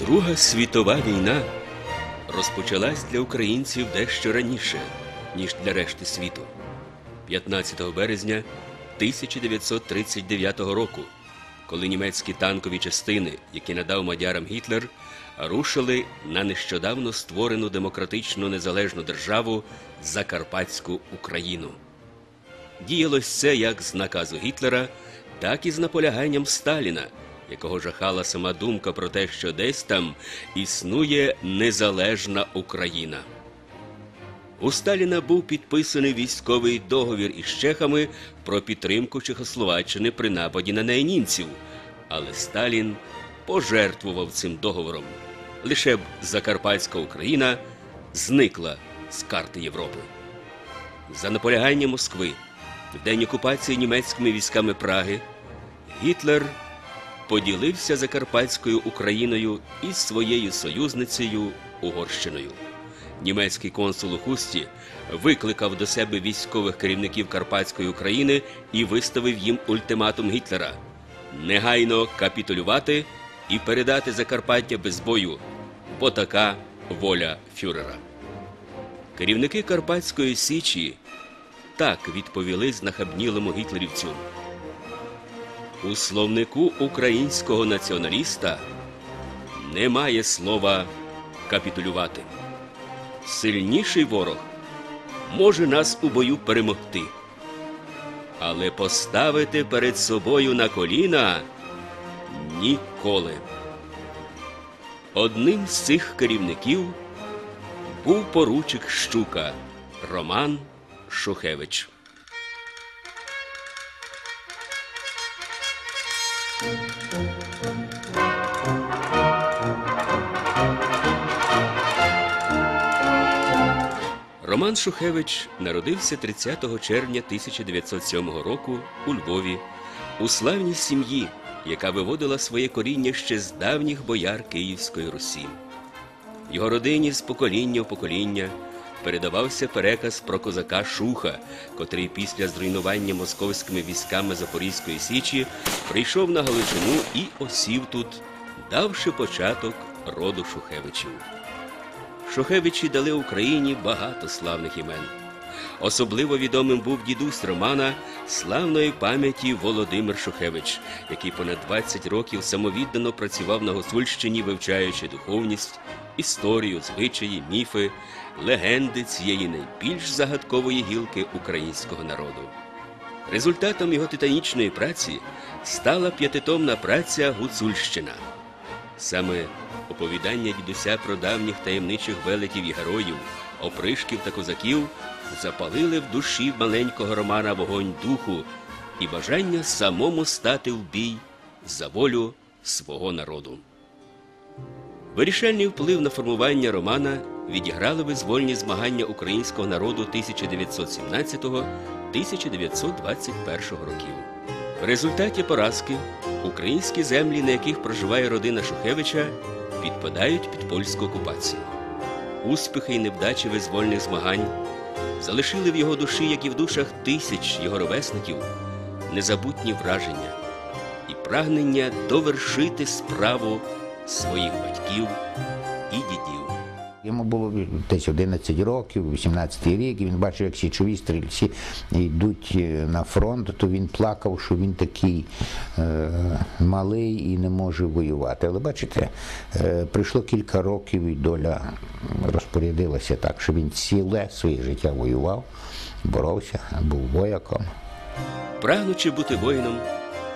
Друга світова війна розпочалась для українців дещо раніше, ніж для решти світу. 15 березня 1939 року, коли німецькі танкові частини, які надав мадярам Гітлер, рушили на нещодавно створену демократичну незалежну державу Закарпатську Україну. Діялось це як з наказу Гітлера, так і з наполяганням Сталіна, якого жахала сама думка про те, що десь там існує незалежна Україна. У Сталіна був підписаний військовий договір із чехами про підтримку Чехословаччини при нападі на неї але Сталін пожертвував цим договором. Лише б Закарпатська Україна зникла з карти Європи. За наполягання Москви в день окупації німецькими військами Праги Гітлер поділився Закарпатською Україною із своєю союзницею Угорщиною. Німецький консул у Хусті викликав до себе військових керівників Карпатської України і виставив їм ультиматум Гітлера негайно капітулювати і передати Закарпаття без бою, бо така воля фюрера. Керівники Карпатської Січі так відповіли знахабнілому гітлерівцю. У словнику українського націоналіста немає слова капітулювати. Сильніший ворог може нас у бою перемогти, але поставити перед собою на коліна ніколи. Одним з цих керівників був поручик Щука Роман Шухевич. Роман Шухевич народився 30 червня 1907 року у Львові у славній сім'ї, яка виводила своє коріння ще з давніх бояр Київської Русі. Його родині з покоління в покоління передавався переказ про козака Шуха, котрий після зруйнування московськими військами Запорізької Січі прийшов на Галичину і осів тут, давши початок роду Шухевичів. Шухевичі дали Україні багато славних імен. Особливо відомим був дідусь Романа славної пам'яті Володимир Шухевич, який понад 20 років самовіддано працював на Гуцульщині, вивчаючи духовність, історію, звичаї, міфи, легенди цієї найбільш загадкової гілки українського народу. Результатом його титанічної праці стала п'ятитомна праця Гуцульщина. Саме оповідання дідуся про давніх таємничих велетів і героїв, опришків та козаків запалили в душі маленького Романа вогонь духу і бажання самому стати в бій за волю свого народу. Вирішальний вплив на формування Романа відіграли визвольні змагання українського народу 1917-1921 років. В результаті поразки українські землі, на яких проживає родина Шухевича, підпадають під польську окупацію. Успіхи і невдачі визвольних змагань залишили в його душі, як і в душах тисяч його ровесників, незабутні враження і прагнення довершити справу своїх батьків і дідів. Йому було десь 11 років, 18 рік, і він бачив, як січові стрільці йдуть е, на фронт, то він плакав, що він такий е, малий і не може воювати. Але бачите, е, пройшло кілька років і доля розпорядилася так, що він ціле своє життя воював, боровся, був вояком. Прагнучи бути воїном,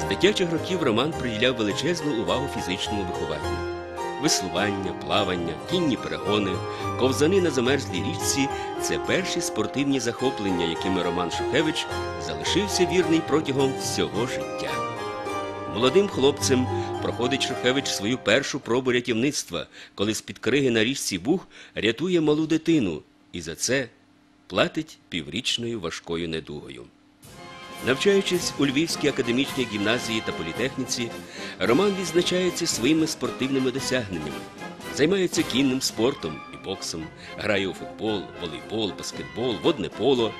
з дитячих років Роман приділяв величезну увагу фізичному вихованню. Веслування, плавання, кінні перегони, ковзани на замерзлій річці це перші спортивні захоплення, якими Роман Шухевич залишився вірний протягом всього життя. Молодим хлопцем проходить Шухевич свою першу пробу рятівництва, коли з-під криги на річці Буг рятує малу дитину і за це платить піврічною важкою недугою. Навчаючись у Львівській академічній гімназії та політехніці, Роман відзначається своїми спортивними досягненнями, займається кінним спортом і боксом, грає у футбол, волейбол, баскетбол, водне поло.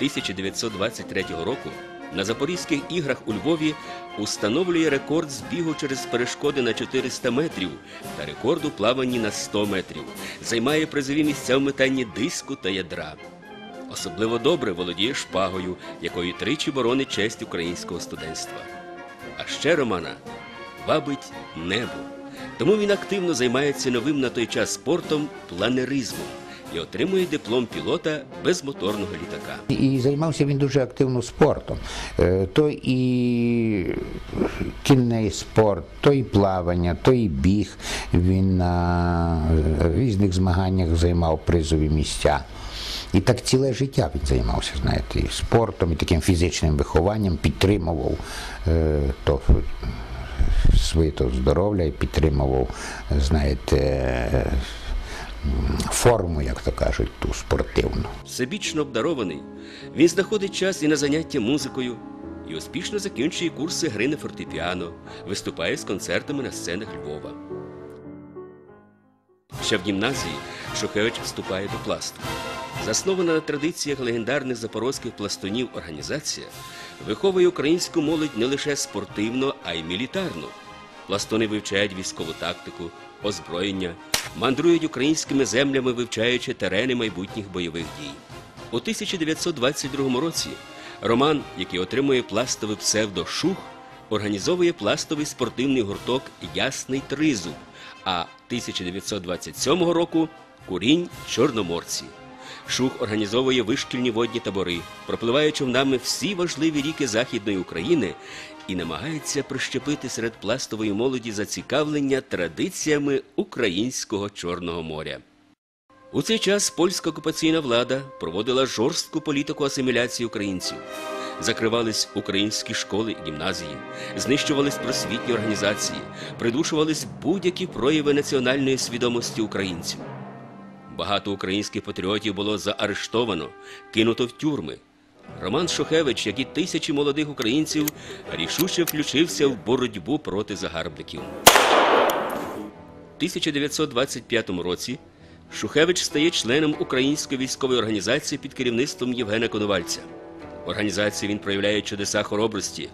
1923 року на Запорізьких іграх у Львові установлює рекорд збігу через перешкоди на 400 метрів та рекорд у плаванні на 100 метрів. Займає призові місця в метанні диску та ядра. Особливо добре володіє шпагою, якою тричі боронить честь українського студентства. А ще Романа вабить небо. Тому він активно займається новим на той час спортом планеризмом і отримує диплом пілота безмоторного літака. І займався він дуже активно спортом. Е, То і кінний спорт, то і плавання, то і біг. Він на різних змаганнях займав призові місця. І так ціле життя він займався, знаєте, і спортом, і таким фізичним вихованням, підтримував е, то своє то здоров'я і підтримував, знаєте, форму, як то кажуть, ту спортивну. Всебічно обдарований, він знаходить час і на заняття музикою, і успішно закінчує курси гри на фортепіано, виступає з концертами на сценах Львова. Ще в гімназії Шухевич вступає до пласту. Заснована на традиціях легендарних запорозьких пластунів організація виховує українську молодь не лише спортивно, а й мілітарно. Пластуни вивчають військову тактику, озброєння, мандрують українськими землями, вивчаючи терени майбутніх бойових дій. У 1922 році Роман, який отримує пластовий псевдо Шух, організовує пластовий спортивний гурток Ясний Тризуб, а 1927 року Курінь Чорноморці. Шух організовує вишкільні водні табори, пропливає човнами всі важливі ріки Західної України і намагається прищепити серед пластової молоді зацікавлення традиціями українського Чорного моря. У цей час польська окупаційна влада проводила жорстку політику асиміляції українців. Закривались українські школи і гімназії, знищувались просвітні організації, придушувались будь-які прояви національної свідомості українців. Багато українських патріотів було заарештовано, кинуто в тюрми. Роман Шухевич, як і тисячі молодих українців, рішуче включився в боротьбу проти загарбників. У 1925 році Шухевич стає членом української військової організації під керівництвом Євгена Коновальця. В організації він проявляє чудеса хоробрості.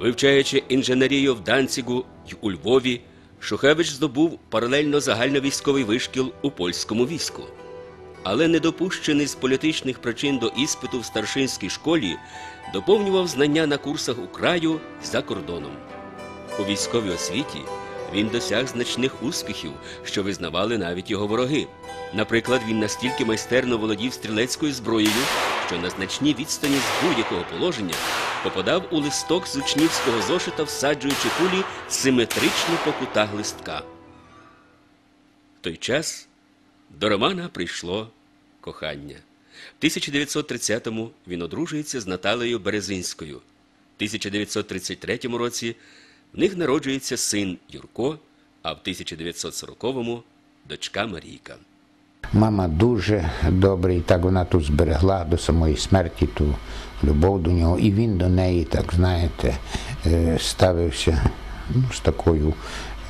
Вивчаючи інженерію в Данцігу й у Львові, Шухевич здобув паралельно загальновійськовий вишкіл у польському війську. Але не допущений з політичних причин до іспиту в старшинській школі, доповнював знання на курсах у краю за кордоном. У військовій освіті він досяг значних успіхів, що визнавали навіть його вороги. Наприклад, він настільки майстерно володів стрілецькою зброєю, що на значній відстані з будь-якого положення попадав у листок з учнівського зошита, всаджуючи кулі симетрично по кутах листка. В той час до Романа прийшло кохання. В 1930-му він одружується з Наталею Березинською. В 1933 році в них народжується син Юрко, а в 1940-му дочка Марійка. Мама дуже добре, і так вона тут зберегла до самої смерті ту любов до нього. І він до неї, так знаєте, е, ставився ну, з такою,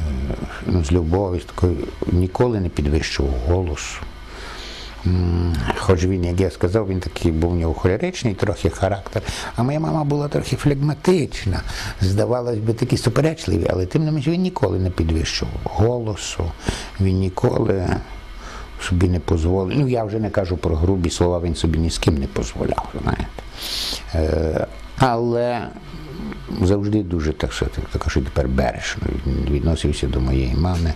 е, ну, з любов'ю, з такою, ніколи не підвищував голосу. Хоч він, як я сказав, він такий був у нього холеричний трохи характер, а моя мама була трохи флегматична, здавалось би, такі суперечливі, але тим не менш він ніколи не підвищував голосу, він ніколи собі не дозволив. Ну, я вже не кажу про грубі слова, він собі ні з ким не дозволяв, знаєте. Е, але завжди дуже так що так кажуть, тепер бережно відносився до моєї мами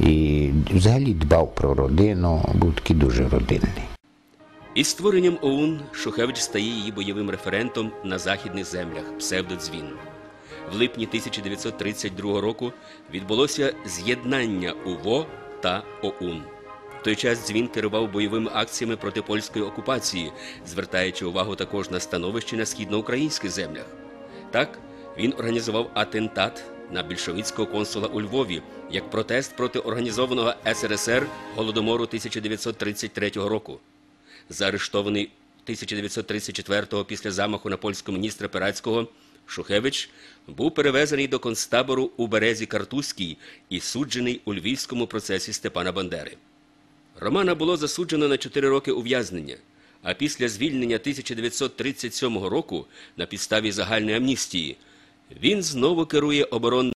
і взагалі дбав про родину, був такий дуже родинний. Із створенням ОУН Шухевич стає її бойовим референтом на західних землях псевдодзвін. В липні 1932 року відбулося з'єднання УВО та ОУН. Той час дзвін керував бойовими акціями проти польської окупації, звертаючи увагу також на становище на східноукраїнських землях. Так, він організував атентат на більшовицького консула у Львові як протест проти організованого СРСР голодомору 1933 року. Заарештований 1934-го після замаху на польського міністра Перацького, Шухевич був перевезений до концтабору у березі Картузькій і суджений у львівському процесі Степана Бандери. Романа було засуджено на 4 роки ув'язнення, а після звільнення 1937 року на підставі загальної амністії він знову керує оборонним